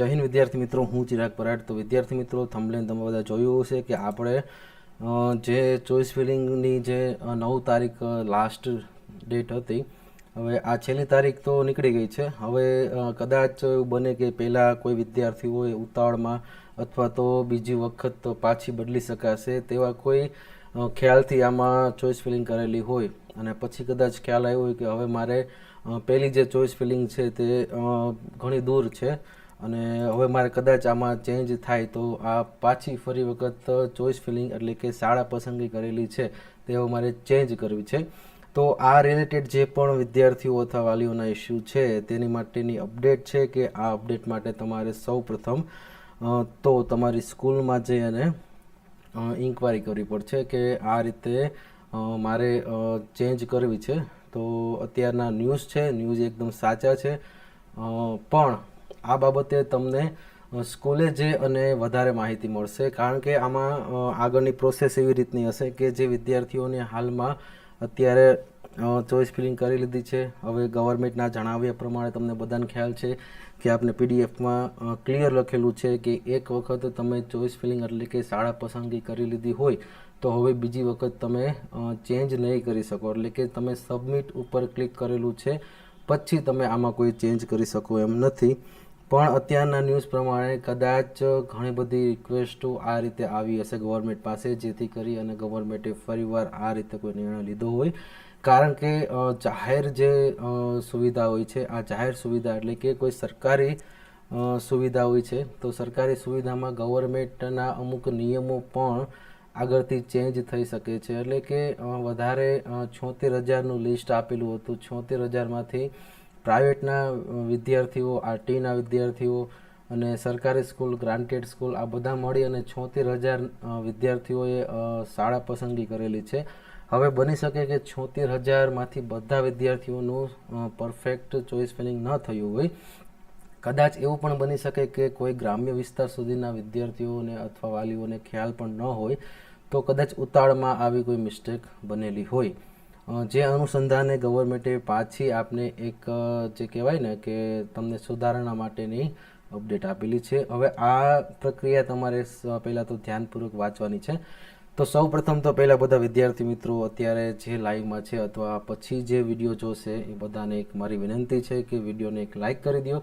જય હિન્દ વિદ્યાર્થી મિત્રો, હું ચિરાગ પરાડ તો વિદ્યાર્થી મિત્રો થંબલેન તમે બધા જોયું હશે કે આપણે જે ચોઈસ ફિલિંગની જે નવ તારીખ લાસ્ટ ડેટ હતી, હવે આ છેલ્લી તારીખ તો નીકળી ગઈ છે. હવે કદાચ એવું બને કે પહેલાં કોઈ વિદ્યાર્થી હોય ઉતાવળમાં અથવા તો બીજી વખત પાછી બદલી શકાશે, તેવા કોઈ ખ્યાલથી આમાં ચોઈસ ફિલિંગ કરેલી હોય. અને પછી કદાચ ખ્યાલ આવ્યો હોય કે હવે મારે પહેલી જે ચોઈસ ફિલિંગ છે તે ઘણી દૂર છે. અને હવે મારે કદાચ આમાં ચેન્જ થાય તો આ પાછી ફરી વખત ચોઈસ ફિલિંગ એટલે કે શાળા પસંદગી કરેલી છે, તે હવે મારે ચેન્જ કરવી છે. તો આ રિલેટેડ જે પણ વિદ્યાર્થીઓ અથવા વાલીઓના ઇસ્યુ છે, તેની માટેની અપડેટ છે કે આ અપડેટ માટે તમારે સૌ પ્રથમ તો તમારી સ્કૂલમાં જઈ અને ઇન્ક્વાયરી કરવી પડશે કે આ રીતે મારે ચેન્જ કરવી છે. તો અત્યારના ન્યૂઝ છે ન્યૂઝ એકદમ સાચા છે. પણ આ બાબતે તમને સ્કૂલે જે અને વધારે માહિતી મળશે. કારણ કે આમાં આગળની પ્રોસેસ એવી રીતની હશે કે જે વિદ્યાર્થીઓને હાલમાં અત્યારે ચોઈસ ફિલિંગ કરી લીધી છે. હવે ગવર્મેન્ટના જણાવ્યા પ્રમાણે તમને બધાને ખ્યાલ છે કે આપને પીડીએફમાં ક્લિયર લખેલું છે કે એક વખત તમે ચોઈસ ફિલિંગ એટલે કે શાળા પસંદગી કરી લીધી હોય, તો હવે બીજી વખત તમે ચેન્જ નહીં કરી શકો. એટલે કે તમે સબમિટ ઉપર ક્લિક કરેલું છે, પછી તમે આમાં કોઈ ચેન્જ કરી શકો એમ નથી. પણ અત્યારના ન્યૂઝ પ્રમાણે કદાચ ઘણી બધી રિક્વેસ્ટો આ રીતે આવી હશે ગવર્મેન્ટ પાસે, જેથી કરી અને ગવર્મેન્ટે ફરીવાર આ રીતે કોઈ નિર્ણય લીધો હોય. કારણ કે જાહેર જે સુવિધા હોય છે, આ જાહેર સુવિધા એટલે કે કોઈ સરકારી સુવિધા હોય છે, તો સરકારી સુવિધામાં ગવર્મેન્ટના અમુક નિયમો પણ આગળથી ચેન્જ થઈ શકે છે. એટલે કે વધારે છોતેર હજારનું લિસ્ટ આપેલું હતું. છોતેર હજારમાંથી પ્રાઇવેટના વિદ્યાર્થીઓ આરટીના વિદ્યાર્થીઓ અને સરકારી સ્કૂલ, ગ્રાન્ટેડ સ્કૂલ, આ બધા મળી અને છોતેર હજાર વિદ્યાર્થીઓએ શાળા પસંદગી કરેલી છે. હવે બની શકે કે છોતેર હજારમાંથી બધા વિદ્યાર્થીઓનું પરફેક્ટ ચોઈસ ફિલિંગ ન થયું હોય. કદાચ એવું પણ બની શકે કે કોઈ ગ્રામ્ય વિસ્તાર સુધીના વિદ્યાર્થીઓને અથવા વાલીઓને ખ્યાલ પણ ન હોય, તો કદાચ ઉતાળમાં આવી કોઈ મિસ્ટેક બનેલી હોય. જે અનુસંધાને ગવર્મેન્ટે પાછી આપને એક જે કહેવાય ને કે તમને સુધારણા માટેની અપડેટ આપેલી છે. હવે આ પ્રક્રિયા તમારે પહેલાં તો ધ્યાનપૂર્વક વાંચવાની છે. તો સૌ પ્રથમ તો પહેલાં બધા વિદ્યાર્થી મિત્રો અત્યારે જે લાઈવમાં છે અથવા પછી જે વીડિયો જોશે એ બધાને એક મારી વિનંતી છે કે વિડીયોને એક લાઈક કરી દો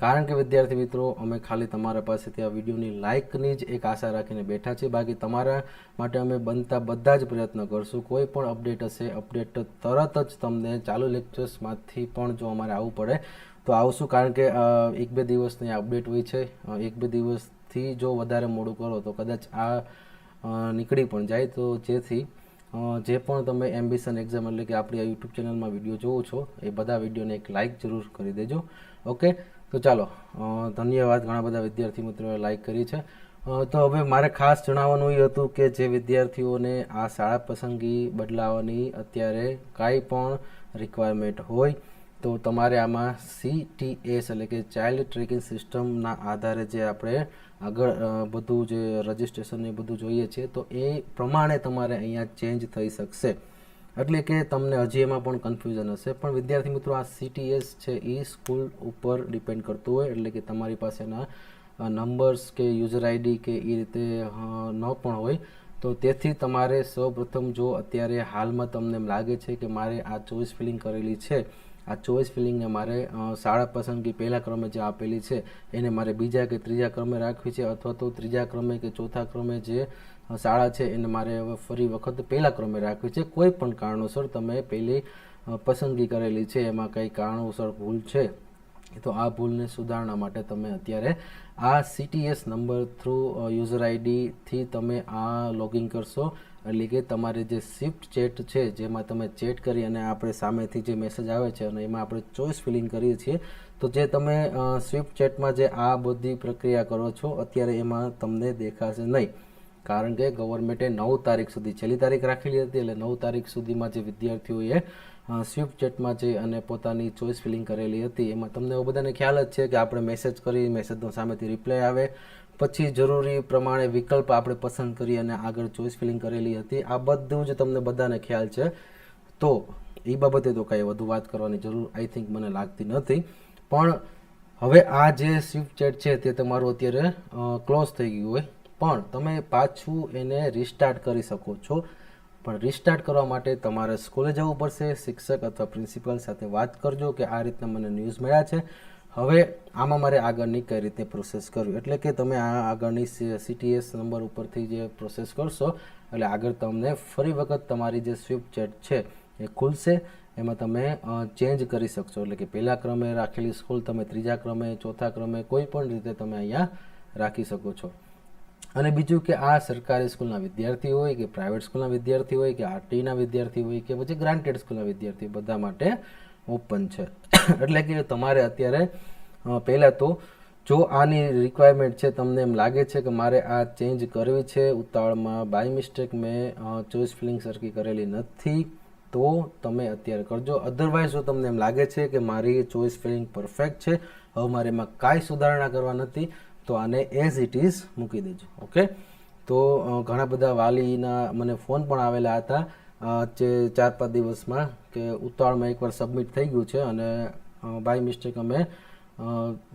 કારણ કે વિદ્યાર્થી મિત્રો, અમે ખાલી તમારા પાસેથી આ વિડીયોની લાઇકની જ એક આશા રાખીને બેઠા છીએ. બાકી તમારા માટે અમે બનતા બધા જ પ્રયત્ન કરશું. કોઈ પણ અપડેટ હશે, અપડેટ તરત જ તમને ચાલુ લેક્ચર્સમાંથી પણ જો અમારે આવવું પડે, તો આવશું. કારણ કે એક બે દિવસની અપડેટ હોય છે. એક બે દિવસથી જો વધારે મોડું કરો, તો કદાચ આ નીકળી પણ જાય. તો જેથી જે પણ તમે એમ્બિશન એક્ઝામ એટલે કે આપણી આ યુટ્યુબ ચેનલમાં વીડિયો જોવો છો, એ બધા વિડીયોને એક લાઇક જરૂર કરી દેજો. ઓકે તો ચાલો ધન્યવાદ ઘણા બધા વિદ્યાર્થી મિત્રોએ લાઇક કરી છે. તો હવે મારે ખાસ જણાવવાનું એ હતું કે જે વિદ્યાર્થીઓને આ શાળા પસંદગી બદલાવાની અત્યારે કાંઈ પણ રિક્વાયરમેન્ટ હોય, તો તમારે આમાં સીટીએસ એટલે કે ચાઇલ્ડ ટ્રેકિંગ સિસ્ટમના આધારે જે આપણે આગળ બધું જે રજિસ્ટ્રેશન એ બધું જોઈએ છે, તો એ પ્રમાણે તમારે અહીંયા ચેન્જ થઈ શકશે. એટલે કે તમને હજી એમાં પણ કન્ફ્યુઝન હશે. પણ વિદ્યાર્થી મિત્રો, આ સીટીએસ છે એ સ્કૂલ ઉપર ડિપેન્ડ કરતું હોય. એટલે કે તમારી પાસેના નંબર્સ કે યુઝર આઈડી કે એ રીતે ન પણ હોય. તો તેથી તમારે સૌપ્રથમ જો અત્યારે હાલમાં તમને લાગે છે કે મારે આ ચોઈસ ફિલિંગ કરેલી છે આ ચોઈસ ફિલિંગને મારે શાળા પસંદગી પહેલા ક્રમે જે આપેલી છે, એને મારે બીજા કે ત્રીજા ક્રમે રાખવી છે, અથવા તો ત્રીજા ક્રમે કે ચોથા ક્રમે જે શાળા છે, એને મારે હવે ફરી વખત પહેલા ક્રમે રાખવી છે. કોઈ પણ કારણોસર તમે પહેલી પસંદગી કરેલી છે, એમાં કંઈ કારણોસર ભૂલ છે, તો આ ભૂલને સુધારણા માટે તમે અત્યારે આ સીટીએસ નંબર થ્રુ યુઝર આઈડીથી તમે આ લોગિન કરશો. એટલે કે તમારે જે શિફ્ટ ચેટ છે, જેમાં તમે ચેટ કરી અને આપણે સામેથી જે મેસેજ આવે છે અને એમાં આપણે ચોઈસ ફિલિંગ કરીએ છીએ, તો જે તમે સ્વિફ્ટ ચેટમાં જે આ બધી પ્રક્રિયા કરો છો, અત્યારે એમાં તમને દેખાશે નહીં. કારણ કે ગવર્મેન્ટે નવ તારીખ સુધી, છેલ્લી તારીખ રાખેલી હતી એટલે નવ તારીખ સુધીમાં જે વિદ્યાર્થીઓએ સ્વિફ્ટ ચેટમાં જે અને પોતાની ચોઈસ ફિલિંગ કરેલી હતી, એમાં તમને બધાને ખ્યાલ જ છે કે આપણે મેસેજ કરી મેસેજનો સામેથી રિપ્લાય આવે પછી જરૂરી પ્રમાણે વિકલ્પ આપણે પસંદ કરી અને આગળ ચોઈસ ફિલિંગ કરેલી હતી. આ બધું જ તમને બધાને ખ્યાલ છે. તો એ બાબતે તો કાંઈ વધુ વાત કરવાની જરૂર આઈ થિંક મને લાગતી નથી. પણ હવે આ જે સ્વિફ્ટ ચેટ છે તે તમારું અત્યારે ક્લોઝ થઈ ગયું હોય. પણ તમે પાછું એને રિસ્ટાર્ટ કરી શકો છો. પણ રિસ્ટાર્ટ કરવા માટે તમારે સ્કૂલે જવું પડશે. શિક્ષક અથવા પ્રિન્સિપલ સાથે વાત કરજો કે આ રીતના મને ન્યૂઝ મળ્યા છે. હવે આમાં મારે આગળની કઈ રીતે પ્રોસેસ કરવી? એટલે કે તમે આ આગળની સીટીએસ નંબર ઉપરથી જે પ્રોસેસ કરશો, એટલે આગળ તમને ફરી વખત તમારી જે સ્વિફ્ટ ચેટ છે એ ખુલશે. એમાં તમે ચેન્જ કરી શકશો. એટલે કે પહેલા ક્રમે રાખેલી સ્કૂલ તમે ત્રીજા ક્રમે, ચોથા ક્રમે કોઈ પણ રીતે તમે અહીંયા રાખી શકો છો. અને બીજું કે આ સરકારી સ્કૂલના વિદ્યાર્થી હોય કે પ્રાઇવેટ સ્કૂલના વિદ્યાર્થી હોય કે આરટીના વિદ્યાર્થી હોય કે પછી ગ્રાન્ટેડ સ્કૂલના વિદ્યાર્થી બધા માટે ઓપન છે. એટલે કે તમારે અત્યારે પહેલાં તો જો આની રિક્વાયરમેન્ટ છે, તમને એમ લાગે છે કે મારે આ ચેન્જ કરવી છે ઉતાવળમાં બાય મિસ્ટેક મેં ચોઈસ ફિલિંગ સરખી કરેલી નથી, તો તમે અત્યારે કરજો. અધરવાઇઝ જો તમને એમ લાગે છે કે મારી ચોઈસ ફિલિંગ પરફેક્ટ છે, હવે મારે એમાં કાંઈ સુધારણા કરવા નથી, તો આને એઝ ઇટ ઇઝ મૂકી દેજો. ઓકે તો ઘણા બધા વાલીના મને ફોન પણ આવેલા હતા જે ચાર પાંચ દિવસમાં કે ઉતાવળમાં એકવાર સબમિટ થઈ ગયું છે અને બાય મિસ્ટેક અમે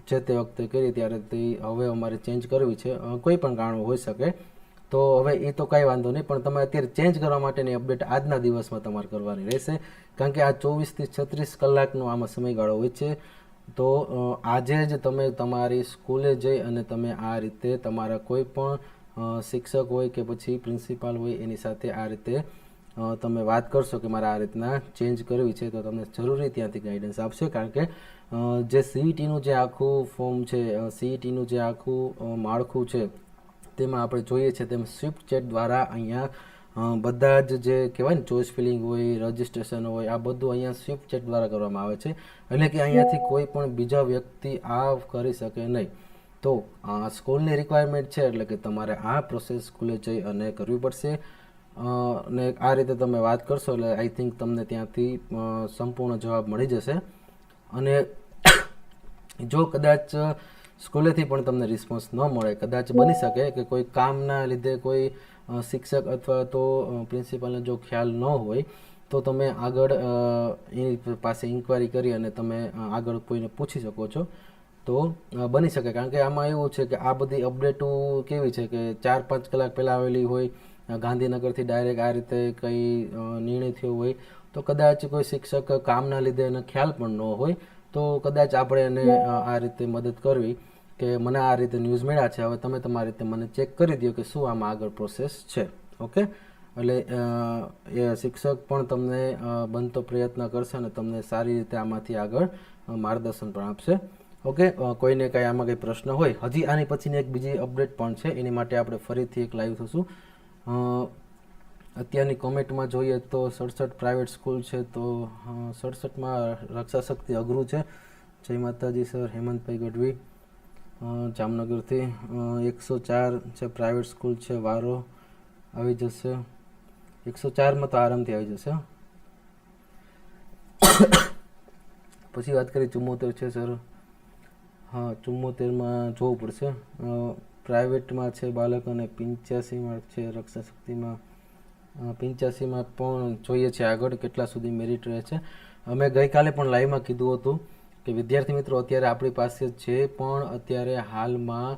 જે તે વખતે કરી ત્યારે તે હવે અમારે ચેન્જ કરવી છે. કોઈ પણ કારણ હોઈ શકે. તો હવે એ તો કાંઈ વાંધો નહીં, પણ તમે અત્યારે ચેન્જ કરવા માટેની અપડેટ આજના દિવસમાં તમારે કરવાની રહેશે. કારણ કે આ ચોવીસથી છત્રીસ કલાકનો આમાં સમયગાળો હોય છે. તો આજે જ તમે તમારી સ્કૂલે જઈ અને તમે આ રીતે તમારા કોઈ પણ શિક્ષક હોય કે પછી પ્રિન્સિપાલ હોય એની સાથે આ રીતે તમે વાત કરશો કે મારે આ રીતના ચેન્જ કરવી છે, તો તમને જરૂરી ત્યાંથી ગાઈડન્સ આપશે, કારણ કે જે સીઈટીનું જે આખું ફોર્મ છે સીઈટીનું જે આખું માળખું છે, તેમાં આપણે જોઈએ છે, તેમ સ્વિફ્ટ ચેટ દ્વારા અહીંયા બધા જ જે કહેવાય ને ચોઈસ ફિલિંગ હોય રજિસ્ટ્રેશન હોય, આ બધું અહીંયા સ્વિફ્ટ ચેટ દ્વારા કરવામાં આવે છે, એટલે કે અહીંયાથી કોઈ પણ બીજા વ્યક્તિ આ કરી શકે નહીં. તો, આ સ્કૂલની રિક્વાયરમેન્ટ છે, એટલે કે તમારે આ પ્રોસેસ સ્કૂલે જઈ અને કરવી પડશે. અને આ રીતે તમે વાત કરશો એટલે આઈ થિંક તમને ત્યાંથી સંપૂર્ણ જવાબ મળી જશે. અને જો કદાચ સ્કૂલેથી પણ તમને રિસ્પોન્સ ન મળે, કદાચ બની શકે કે કોઈ કામના લીધે કોઈ શિક્ષક અથવા તો પ્રિન્સિપાલને જો ખ્યાલ ન હોય, તો તમે આગળ એની પાસે ઇન્ક્વાયરી કરી અને તમે આગળ કોઈને પૂછી શકો છો. તો બની શકે. કારણ કે આમાં એવું છે કે આ બધી અપડેટો કેવી છે કે ચાર પાંચ કલાક પહેલાં આવેલી હોય ગાંધીનગરથી ડાયરેક્ટ આ રીતે કંઈ નિર્ણય થયો હોય, તો કદાચ કોઈ શિક્ષક કામના લીધે એને ખ્યાલ પણ ન હોય, તો કદાચ આપણે એને આ રીતે મદદ કરવી કે મને આ રીતે ન્યૂઝ મળ્યા છે, હવે તમે તમારી રીતે મને ચેક કરી દો કે શું આમાં આગળ પ્રોસેસ છે, ઓકે? એટલે એ શિક્ષક પણ તમને બનતો પ્રયત્ન કરશે અને તમને સારી રીતે આમાંથી આગળ માર્ગદર્શન પણ આપશે, ઓકે? કોઈને કાંઈ આમાં કંઈ પ્રશ્ન હોય, હજી આની પછીની એક બીજી અપડેટ પણ છે, એની માટે આપણે ફરીથી એક લાઈવ થશું. અત્યારની કોમેન્ટમાં જોઈએ તો સડસઠ પ્રાઇવેટ સ્કૂલ છે તો સડસઠમાં રક્ષા શક્તિ અઘરું છે. જય માતાજી સર, હેમંતભાઈ ગઢવી. જામનગરથી એકસો ચાર છે પ્રાઇવેટ સ્કૂલ છે, વારો આવી જશે. એકસો ચારમાં તો આરામથી આવી જશે. પછી વાત કરી ચુમ્મોતેર છે સર. હા, ચુમ્મોતેરમાં જોવું પડશે. પ્રાઇવેટમાં છે બાળક અને પિંચ્યાસીમાં છે રક્ષા શક્તિમાં પંચ્યાસીમાં પણ જોઈએ છે આગળ કેટલા સુધી મેરિટ રહે છે. અમે ગઈકાલે પણ લાઈવમાં કીધું હતું કે વિદ્યાર્થી મિત્રો અત્યારે આપણી પાસે જે પણ અત્યારે હાલમાં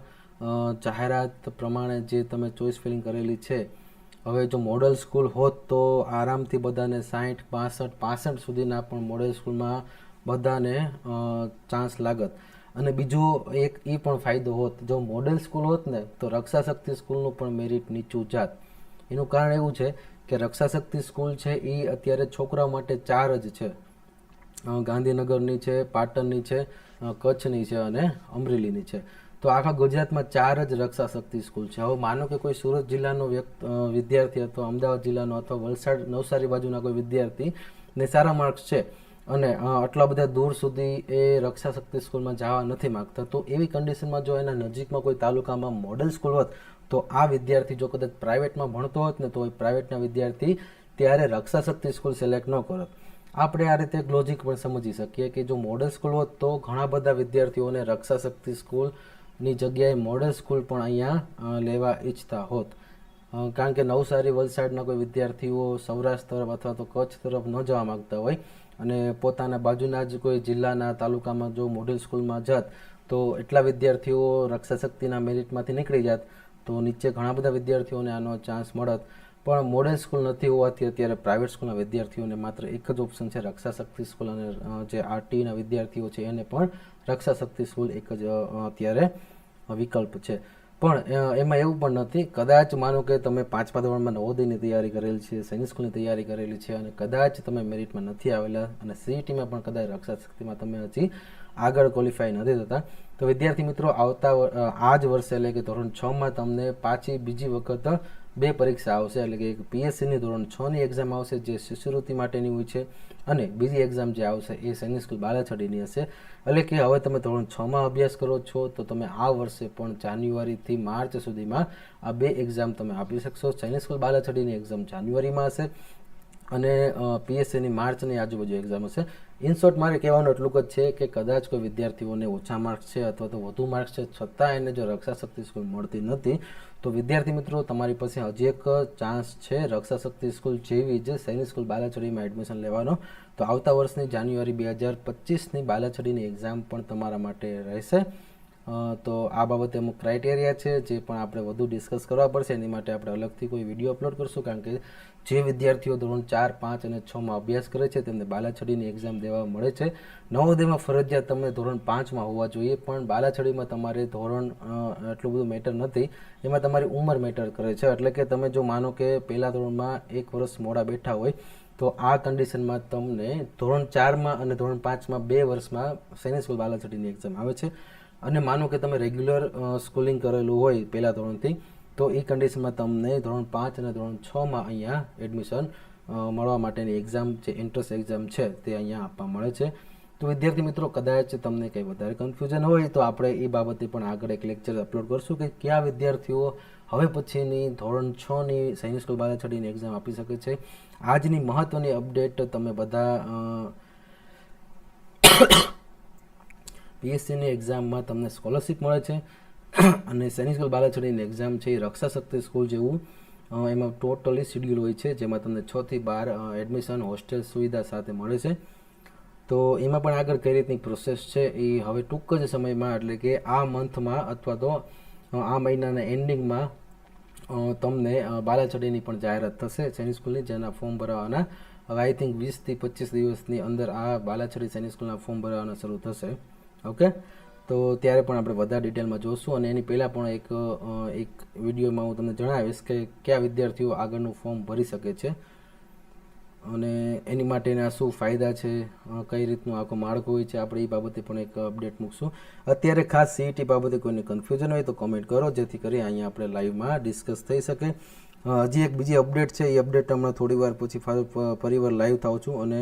જાહેરાત પ્રમાણે જે તમે ચોઈસ ફિલિંગ કરેલી છે, હવે જો મોડલ સ્કૂલ હોત તો આરામથી બધાને સાહીઠ પાસઠ પાસઠ સુધીના પણ મોડલ સ્કૂલમાં બધાને ચાન્સ લાગત. અને બીજો એક એ પણ ફાયદો હોત, જો મોડેલ સ્કૂલ હોત ને, તો રક્ષાશક્તિ સ્કૂલનું પણ મેરિટ નીચું જાત. એનું કારણ એવું છે કે રક્ષાશક્તિ સ્કૂલ છે એ અત્યારે છોકરાઓ માટે ચાર જ છે. ગાંધીનગરની છે, પાટણની છે કચ્છની છે અને અમરેલીની છે. તો આખા ગુજરાતમાં ચાર જ રક્ષાશક્તિ સ્કૂલ છે. હવે માનો કે કોઈ સુરત જિલ્લાનો વ્યક્ત વિદ્યાર્થી અથવા અમદાવાદ જિલ્લાનો અથવા વલસાડ નવસારી બાજુના કોઈ વિદ્યાર્થી ને સારા માર્ક્સ છે અને આટલા બધા દૂર સુધી એ રક્ષા શક્તિ સ્કૂલમાં જવા નથી માગતા, તો એવી કન્ડિશનમાં જો એના નજીકમાં કોઈ તાલુકામાં મોડલ સ્કૂલ હોત, તો આ વિદ્યાર્થી જો કદાચ પ્રાઇવેટમાં ભણતો હોત ને, તો એ પ્રાઇવેટના વિદ્યાર્થી ત્યારે રક્ષા શક્તિ સ્કૂલ સિલેક્ટ ન કરત. આપણે આ રીતે એક લોજિક પણ સમજી શકીએ કે જો મોડલ સ્કૂલ હોત, તો ઘણા બધા વિદ્યાર્થીઓને રક્ષા શક્તિ સ્કૂલની જગ્યાએ મોડલ સ્કૂલ પણ અહીંયા લેવા ઈચ્છતા હોત. કારણ કે નવસારી, વલસાડના કોઈ વિદ્યાર્થીઓ સૌરાષ્ટ્ર તરફ અથવા તો કચ્છ તરફ ન જવા માંગતા હોય અને પોતાના બાજુના જ કોઈ જિલ્લાના તાલુકામાં જો મોડેલ સ્કૂલમાં જાત, તો એટલા વિદ્યાર્થીઓ રક્ષા શક્તિના મેરિટમાંથી નીકળી જાત, તો નીચે ઘણા બધા વિદ્યાર્થીઓને આનો ચાન્સ મળત. પણ મોડેલ સ્કૂલ નથી હોવાથી અત્યારે પ્રાઇવેટ સ્કૂલના વિદ્યાર્થીઓને માત્ર એક જ ઓપ્શન છે રક્ષાશક્તિ સ્કૂલ અને જે આરટીના વિદ્યાર્થીઓ છે એને પણ રક્ષા શક્તિ સ્કૂલ એક જ અત્યારે વિકલ્પ છે. પણ એમાં એવું પણ નથી. કદાચ માનો કે તમે પાંચમા ધોરણમાં નવોદયની તૈયારી કરેલી છે સૈનિક સ્કૂલની તૈયારી કરેલી છે અને કદાચ તમે મેરિટમાં નથી આવેલા અને સીઈટીમાં પણ કદાચ રક્ષા શક્તિમાં તમે હજી આગળ ક્વોલિફાય નથી થતા. તો વિદ્યાર્થી મિત્રો, આવતા આ જ વર્ષે એટલે કે ધોરણ છમાં તમને પાછી બીજી વખત બે પરીક્ષા આવશે, એટલે કે એક પીએસસીની ધોરણ છની એક્ઝામ આવશે જે શિષ્યવૃત્તિ માટેની હોય છે, અને બીજી એક્ઝામ જે આવશે એ સૈનિક સ્કૂલ બાલાછડીની હશે. એટલે કે હવે તમે ધોરણ છમાં અભ્યાસ કરો છો, તો તમે આ વર્ષે પણ જાન્યુઆરીથી માર્ચ સુધીમાં આ બે એક્ઝામ તમે આપી શકશો. સૈનિક સ્કૂલ બાલાછડીની એક્ઝામ જાન્યુઆરીમાં હશે, અને પીએસસીની માર્ચની આજુબાજુ એક્ઝામ હશે. ઇન શોર્ટ મારે કહેવાનું એટલું જ છે કે કદાચ કોઈ વિદ્યાર્થીઓને ઓછા માર્ક્સ છે અથવા તો વધુ માર્ક્સ છે, છતાં એને જો રક્ષા શક્તિ સ્કૂલ મળતી નથી તો વિદ્યાર્થી મિત્રો, તમારી પાસે હજી એક ચાન્સ છે રક્ષા શક્તિ સ્કૂલ જેવી જ સૈનિક સ્કૂલ બાલાછડીમાં એડમિશન લેવાનો. તો આવતા વર્ષની જાન્યુઆરી બે હજાર પચીસની બાલાછડીની એક્ઝામ પણ તમારા માટે રહેશે. તો આ બાબતે અમુક ક્રાઇટેરિયા છે જે પણ આપણે વધુ ડિસ્કસ કરવા પડશે. એની માટે આપણે અલગથી કોઈ વીડિયો અપલોડ કરશું, કારણ કે જે વિદ્યાર્થીઓ ધોરણ ચાર, પાંચ અને છમાં અભ્યાસ કરે છે, તેમને બાલાછડીની એક્ઝામ દેવા મળે છે. નવોદયમાં ફરજિયાત તમે ધોરણ પાંચમાં હોવા જોઈએ, પણ બાલાછડીમાં તમારે ધોરણ એટલું બધું મેટર નથી. એમાં તમારી ઉંમર મેટર કરે છે. એટલે કે તમે જો માનો કે પહેલા ધોરણમાં એક વર્ષ મોડા બેઠા હોય, તો આ કન્ડિશનમાં તમને ધોરણ ચારમાં અને ધોરણ પાંચમાં બે વર્ષમાં સૈનિક સ્કૂલ બાલાછડીની એક્ઝામ આવે છે. અને માનો કે તમે રેગ્યુલર સ્કૂલિંગ કરેલું હોય પહેલા ધોરણથી, તો એ કન્ડિશનમાં તમને ધોરણ પાંચ અને ધોરણ છમાં અહીંયા એડમિશન મળવા માટેની એક્ઝામ જે એન્ટ્રન્સ એક્ઝામ છે તે અહીંયા આપવા મળે છે. તો વિદ્યાર્થી મિત્રો, કદાચ તમને કંઈ વધારે કન્ફ્યુઝન હોય, તો આપણે એ બાબતે પણ આગળ એક લેક્ચર અપલોડ કરશું કે કયા વિદ્યાર્થીઓ હવે પછીની ધોરણ છની સૈનિક સ્કૂલ બાલાછડીની એક્ઝામ આપી શકે છે. આજની મહત્ત્વની અપડેટ તમે બધા પીએસસીની એક્ઝામમાં તમને સ્કોલરશિપ મળે છે. અને સૈનિક સ્કૂલ બાલાછડીની એક્ઝામ છે એ રક્ષા શક્તિ સ્કૂલ જેવું એમાં ટોટલી શિડ્યુલ હોય છે, જેમાં તમને છથી બાર એડમિશન હોસ્ટેલ સુવિધા સાથે મળે છે. તો એમાં પણ આગળ કઈ રીતની પ્રોસેસ છે એ હવે ટૂંક જ સમયમાં, એટલે કે આ મંથમાં અથવા તો આ મહિનાના એન્ડિંગમાં તમને બાલાચડીની પણ જાહેરાત થશે સૈનિક સ્કૂલની જેના ફોર્મ ભરવાના, હવે આઈ થિંક વીસથી પચીસ દિવસની અંદર આ બાલાછડી સૈનિક સ્કૂલના ફોર્મ ભરવાના શરૂ થશે. ઓકે તો ત્યારે પણ આપણે વધારે ડિટેલમાં જોશું અને એની પહેલાં પણ એક એક વિડીયોમાં હું તમને જણાવીશ કે કયા વિદ્યાર્થીઓ આગળનું ફોર્મ ભરી શકે છે અને એની માટેના શું ફાયદા છે કઈ રીતનું આખું માળખું હોય છે, આપણે એ બાબતે પણ એક અપડેટ મૂકશું. અત્યારે ખાસ સીઈટી બાબતે કોઈને કન્ફ્યુઝન હોય તો કોમેન્ટ કરો, જેથી કરી અહીંયા આપણે લાઈવમાં ડિસ્કસ થઈ શકે. હજી એક બીજી અપડેટ છે, એ અપડેટ હમણાં થોડી વાર પછી ફરીવાર લાઈવ થાઉં છું અને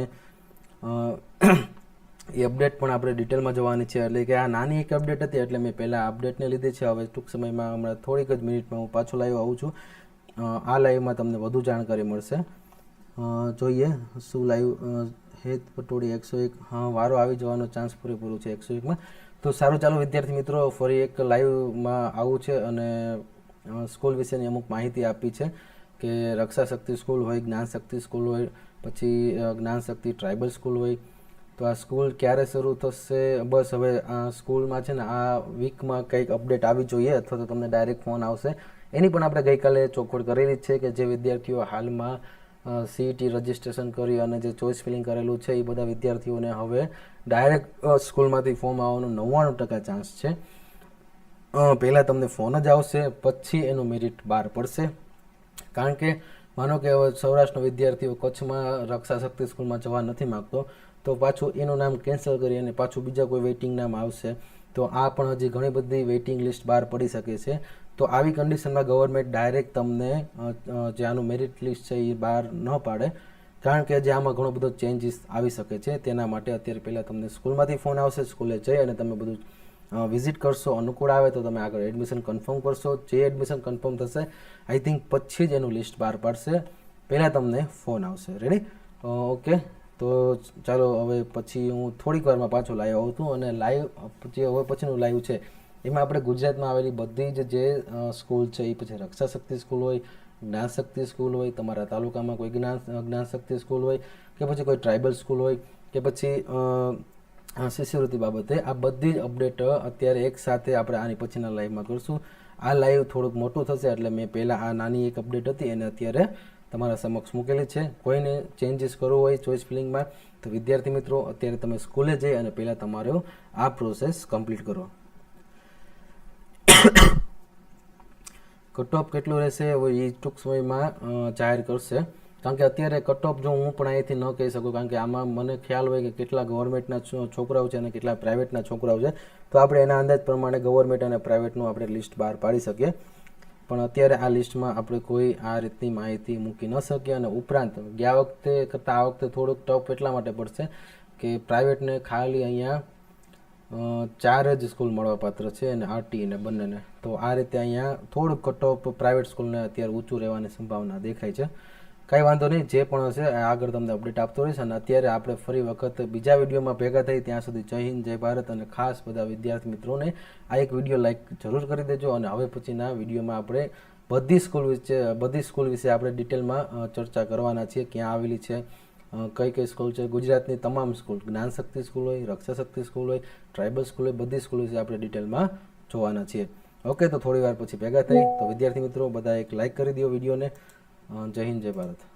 એ અપડેટ પણ આપણે ડિટેલમાં જોવાની છે. એટલે કે આ નાની એક અપડેટ હતી, એટલે મેં પહેલાં અપડેટને લીધે છે. હવે ટૂંક સમયમાં હમણાં થોડીક જ મિનિટમાં હું પાછો લાઈવ આવું છું. આ લાઈવમાં તમને વધુ જાણકારી મળશે. જોઈએ શું લાઈવ હેત પટોળી એકસો એક. હા, વારો આવી જવાનો ચાન્સ પૂરેપૂરો છે એકસો એકમાં. તો સારું, ચાલો વિદ્યાર્થી મિત્રો, ફરી એક લાઈવમાં આવું છે અને સ્કૂલ વિશેની અમુક માહિતી આપી છે કે રક્ષા શક્તિ સ્કૂલ હોય જ્ઞાન શક્તિ સ્કૂલ હોય, પછી જ્ઞાનશક્તિ જ્ઞાન શક્તિ ટ્રાઇબલ સ્કૂલ હોય. તો આ સ્કૂલ ક્યારે શરૂ થશે? બસ હવે સ્કૂલમાં છે ને આ વીકમાં કંઈક અપડેટ આવી જોઈએ, અથવા તો તમને ડાયરેક્ટ ફોન આવશે. એની પણ આપણે ગઈકાલે ચોખવટ કરેલી છે કે જે વિદ્યાર્થીઓ હાલમાં સીઈટી રજિસ્ટ્રેશન કરી અને જે ચોઇસ ફિલિંગ કરેલું છે, એ બધા વિદ્યાર્થીઓને હવે ડાયરેક્ટ સ્કૂલમાંથી ફોર્મ આવવાનો નવ્વાણું ટકા ચાન્સ છે. પહેલાં તમને ફોન જ આવશે, પછી એનું મેરિટ બહાર પડશે. કારણ કે, માનો કે સૌરાષ્ટ્રનો વિદ્યાર્થીઓ કચ્છમાં રક્ષા શક્તિ સ્કૂલમાં જવા નથી માગતો તો પાછું એનું નામ કેન્સલ કરી અને પાછું બીજા કોઈ વેઇટિંગ નામ આવશે. તો આ પણ હજી ઘણી બધી વેઇટિંગ લિસ્ટ બહાર પડી શકે છે. તો આવી કન્ડિશનમાં ગવર્મેન્ટ ડાયરેક્ટ તમને જે આનું મેરિટ લિસ્ટ છે એ બહાર ન પાડે. કારણ કે જે આમાં ઘણો બધો ચેન્જીસ આવી શકે છે. તેના માટે અત્યારે પહેલાં તમને સ્કૂલમાંથી ફોન આવશે, સ્કૂલે જઈ અને તમે બધું વિઝિટ કરશો. અનુકૂળ આવે તો તમે આગળ એડમિશન કન્ફર્મ કરશો. જે એડમિશન કન્ફર્મ થશે આઈ થિંક પછી જ એનું લિસ્ટ બહાર પાડશે. પહેલાં તમને ફોન આવશે. રેડી ઓકે તો ચાલો હવે પછી હું થોડીક વારમાં પાછો લાઈવ આવું છું અને લાઈવ જે હવે પછીનું લાઈવ છે, એમાં આપણે ગુજરાતમાં આવેલી બધી જ જે સ્કૂલ છે એ પછી રક્ષા શક્તિ સ્કૂલ હોય, જ્ઞાનશક્તિ સ્કૂલ હોય, તમારા તાલુકામાં કોઈ જ્ઞાન જ્ઞાનશક્તિ સ્કૂલ હોય કે પછી કોઈ ટ્રાઇબલ સ્કૂલ હોય કે પછી શિષ્યવૃત્તિ બાબતે આ બધી જ અપડેટ અત્યારે એક સાથે આપણે આની પછીના લાઈવમાં કરશું. આ લાઈવ થોડુંક મોટું થશે એટલે મેં પહેલાં આ નાની એક અપડેટ હતી, એને અત્યારે તમારા સમક્ષ મૂકેલી છે. કોઈને ચેન્જીસ કરવું હોય ચોઈસ ફિલિંગમાં તો વિદ્યાર્થી મિત્રો, અત્યારે તમે સ્કૂલે જઈ અને પહેલાં તમારો આ પ્રોસેસ કમ્પ્લીટ કરો. કટ ઓફ કેટલું રહેશે? એ ટૂંક સમયમાં જાહેર કરશે. કારણ કે અત્યારે કટ ઓફ જો હું પણ અહીંથી ન કહી શકું, કારણ કે આમાં મને ખ્યાલ હોય કે કેટલા ગવર્મેન્ટના છોકરાઓ છે અને કેટલા પ્રાઇવેટના છોકરાઓ છે. તો આપણે એના અંદાજ પ્રમાણે ગવર્મેન્ટ અને પ્રાઇવેટનું આપણે લિસ્ટ બહાર પાડી શકીએ. પણ અત્યારે આ લિસ્ટમાં આપણે કોઈ આ રીતની માહિતી મૂકી ન શકીએ અને ઉપરાંત ગયા વખતે કરતાં આ વખતે થોડુંક ટફ એટલા માટે પડશે કે પ્રાઇવેટને ખાલી અહીંયા ચાર જ સ્કૂલ મળવાપાત્ર છે અને આરટી ને બંનેને. તો આ રીતે અહીંયા થોડુંક કટ પ્રાઇવેટ સ્કૂલને અત્યારે ઊંચું રહેવાની સંભાવના દેખાય છે. કાંઈ વાંધો નહીં, જે પણ હશે આગળ તમને અપડેટ આપતો રહીશ. અને અત્યારે આપણે ફરી વખત બીજા વિડીયોમાં ભેગા થઈ ત્યાં સુધી જય હિન્દ, જય ભારત અને ખાસ બધા વિદ્યાર્થી મિત્રોને આ એક વીડિયો લાઇક જરૂર કરી દેજો. અને હવે પછીના વિડીયોમાં આપણે બધી સ્કૂલ વિશે, બધી સ્કૂલ વિશે આપણે ડિટેલમાં ચર્ચા કરવાના છીએ, ક્યાં આવેલી છે કઈ કઈ સ્કૂલ છે. ગુજરાતની તમામ સ્કૂલ જ્ઞાનશક્તિ સ્કૂલ હોય, રક્ષાશક્તિ સ્કૂલ હોય ટ્રાઇબલ સ્કૂલ હોય, બધી સ્કૂલ વિશે આપણે ડિટેલમાં જોવાના છીએ. ઓકે તો થોડી વાર પછી ભેગા થઈ. તો વિદ્યાર્થી મિત્રો, બધા એક લાઇક કરી દો વિડીયોને. જય હિન્દ જય ભારત.